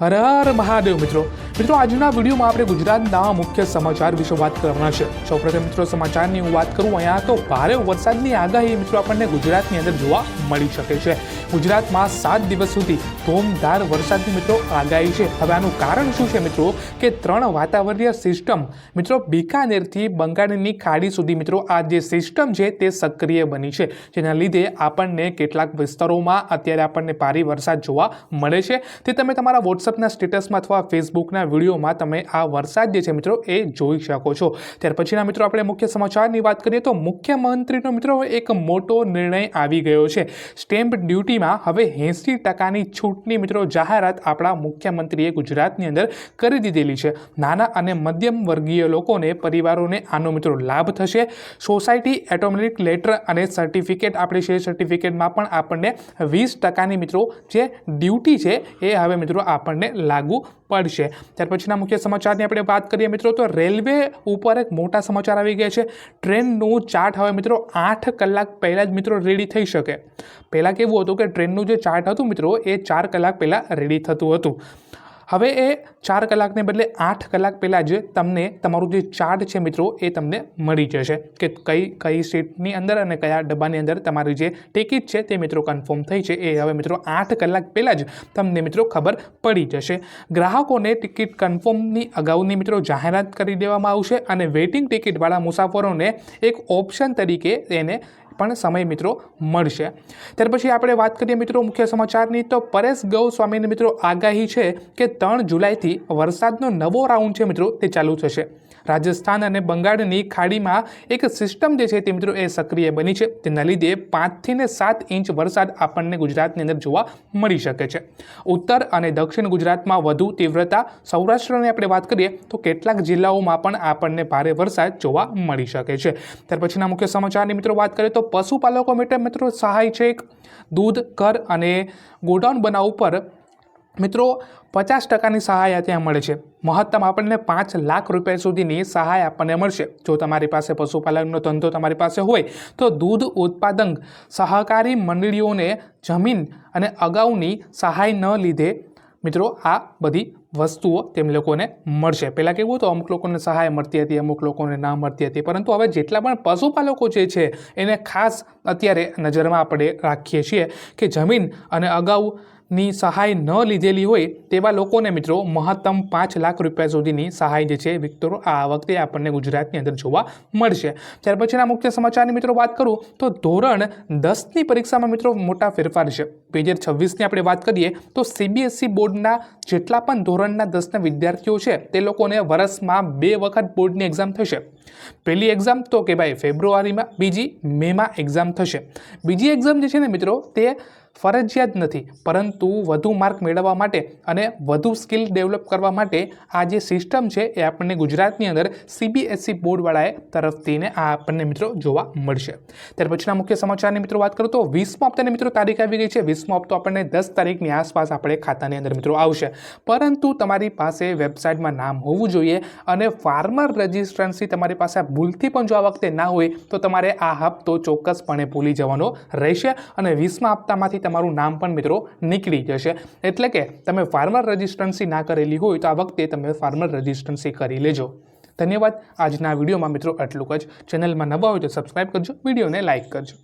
હર હર મહાદેવ મિત્રો. મિત્રો, આજના વિડીયોમાં આપણે ગુજરાતના મુખ્ય સમાચાર વિશે વાત કરવાના છે. સૌપ્રથમ મિત્રો, સમાચારની હું વાત કરું, અહીંયા તો ભારે વરસાદની આગાહી મિત્રો આપણને ગુજરાતની અંદર જોવા મળી શકે છે. ગુજરાતમાં સાત દિવસ સુધી ધોમધાર વરસાદની મિત્રો આગાહી છે. હવે આનું કારણ શું છે મિત્રો? કે ત્રણ વાતાવરણીય સિસ્ટમ મિત્રો, બિકાનેરથી બંગાળની ખાડી સુધી મિત્રો, આ જે સિસ્ટમ છે તે સક્રિય બની છે. જેના લીધે આપણને કેટલાક વિસ્તારોમાં અત્યારે આપણને ભારે વરસાદ જોવા મળે છે. તે તમે તમારા વોટ્સઅપના સ્ટેટસમાં અથવા ફેસબુકના વિડીયોમાં તમે આ વરસાદ જે છે મિત્રો એ જોઈ શકો છો. ત્યાર પછીના મિત્રો આપણે મુખ્ય સમાચારની વાત કરીએ તો મુખ્યમંત્રીનો મિત્રો એક મોટો નિર્ણય આવી ગયો છે. સ્ટેમ્પ ડ્યુટીમાં હવે એંસી ટકાની છૂટની મિત્રો જાહેરાત આપણા મુખ્યમંત્રીએ ગુજરાતની અંદર કરી દીધેલી છે. નાના અને મધ્યમ વર્ગીય લોકોને, પરિવારોને આનો મિત્રો લાભ થશે. સોસાયટી એટોમેટિક લેટર અને સર્ટિફિકેટ, આપણે છે સર્ટિફિકેટમાં પણ આપણને વીસ ટકાની મિત્રો જે ડ્યુટી છે એ હવે મિત્રો આપણને લાગુ પડશે. ત્યાર પછીના મુખ્ય સમાચારની આપણે વાત કરીએ મિત્રો, તો રેલવે ઉપર એક મોટા સમાચાર આવી ગયા છે. ટ્રેનનું ચાર્ટ હવે મિત્રો આઠ કલાક પહેલાં જ મિત્રો રેડી થઈ શકે. પહેલાં કેવું હતું કે ટ્રેનનું જે ચાર્ટ હતું મિત્રો, એ ચાર કલાક પહેલાં રેડી થતું હતું. હવે એ ચાર કલાકને બદલે આઠ કલાક પહેલાં જ તમને તમારું જે ચાર્ટ છે મિત્રો, એ તમને મળી જશે કે કઈ કઈ સીટની અંદર અને કયા ડબ્બાની અંદર તમારી જે ટિકિટ છે તે મિત્રો કન્ફર્મ થઈ છે. એ હવે મિત્રો આઠ કલાક પહેલાં જ તમને મિત્રો ખબર પડી જશે. ગ્રાહકોને ટિકિટ કન્ફર્મની અગાઉની મિત્રો જાહેરાત કરી દેવામાં આવશે અને વેઇટિંગ ટિકિટવાળા મુસાફરોને એક ઓપ્શન તરીકે એને પણ સમય મિત્રો મળશે. ત્યાર પછી આપણે વાત કરીએ મિત્રો મુખ્ય સમાચારની, તો પરેશ ગૌસ્વામીની મિત્રો આગાહી છે કે ત્રણ જુલાઈથી વરસાદનો નવો રાઉન્ડ છે મિત્રો તે ચાલુ થશે. રાજસ્થાન અને બંગાળની ખાડીમાં એક સિસ્ટમ જે છે તે મિત્રો એ સક્રિય બની છે. તેના લીધે પાંચથી ને સાત ઇંચ વરસાદ આપણને ગુજરાતની અંદર જોવા મળી શકે છે. ઉત્તર અને દક્ષિણ ગુજરાતમાં વધુ તીવ્રતા, સૌરાષ્ટ્રની આપણે વાત કરીએ, તો કેટલાક જિલ્લાઓમાં પણ આપણને ભારે વરસાદ જોવા મળી શકે છે. ત્યાર પછીના મુખ્ય સમાચારની મિત્રો વાત કરીએ, તો પશુપાલકો માટે મિત્રો સહાય છે દૂધ, ઘર અને ગોડાઉન બનાવ ઉપર મિત્રો પચાસ ટકાની સહાય ત્યાં મળે છે. મહત્તમ આપણને પાંચ લાખ રૂપિયા સુધીની સહાય આપણને મળશે. જો તમારી પાસે પશુપાલનનો ધંધો તમારી પાસે હોય, તો દૂધ ઉત્પાદન સહકારી મંડળીઓને જમીન અને અગાઉની સહાય ન લીધે મિત્રો આ બધી વસ્તુઓ તેમ લોકોને મળશે. પહેલાં કેવું હતું, અમુક લોકોને સહાય મળતી હતી, અમુક લોકોને ના મળતી હતી. પરંતુ હવે જેટલા પણ પશુપાલકો જે છે, એને ખાસ અત્યારે નજરમાં આપણે રાખીએ છીએ કે જમીન અને અગાઉ ની સહાય ન લીધેલી હોય તેવા લોકોને મિત્રો મહત્તમ પાંચ લાખ રૂપિયા સુધીની સહાય જે છે મિત્રો આ વખતે આપણને ગુજરાતની અંદર જોવા મળશે. ત્યાર પછીના મુખ્ય સમાચારની મિત્રો વાત કરું તો ધોરણ દસની પરીક્ષામાં મિત્રો મોટા ફેરફાર છે. બે હજાર છવ્વીસની આપણે વાત કરીએ તો સીબીએસઈ બોર્ડના જેટલા પણ ધોરણના દસના વિદ્યાર્થીઓ છે, તે લોકોને વર્ષમાં બે વખત બોર્ડની એક્ઝામ થશે. પહેલી એક્ઝામ તો કે ભાઈ ફેબ્રુઆરીમાં, બીજી મેમાં એક્ઝામ થશે. બીજી એક્ઝામ જે છે ને મિત્રો તે ફરજિયાત નથી, પરંતુ વધુ માર્ક મેળવવા માટે અને વધુ સ્કિલ ડેવલપ કરવા માટે આ જે સિસ્ટમ છે એ આપણને ગુજરાતની અંદર સીબીએસસી બોર્ડવાળાએ તરફથીને આ આપણને મિત્રો જોવા મળશે. ત્યાર પછીના મુખ્ય સમાચારની મિત્રો વાત કરું તો વીસમો હપ્તાની મિત્રો તારીખ આવી ગઈ છે. વીસમો હપ્તો આપણને દસ તારીખની આસપાસ આપણે ખાતાની અંદર મિત્રો આવશે. પરંતુ તમારી પાસે વેબસાઇટમાં નામ હોવું જોઈએ અને ફાર્મર રજિસ્ટ્રન્સી તમારી પાસે ભૂલથી પણ જો આ વખતે ના હોય તો તમારે આ હપ્તો ચોક્કસપણે ભૂલી જવાનો રહેશે અને વીસમા હપ્તામાંથી તમારું નામ પણ, મિત્રો, નીકળી જશે. એટલે કે તમે ફાર્મર રજિસ્ટ્રન્સી ના કરેલી હોય તો આ વખતે તમે ફાર્મર રજિસ્ટ્રન્સી કરી લેજો. ધન્યવાદ. આજના વિડીયોમાં, મિત્રો, આટલું જ. ચેનલમાં નવા હોય તો સબસ્ક્રાઈબ કરજો, વિડીયોને લાઇક કરજો.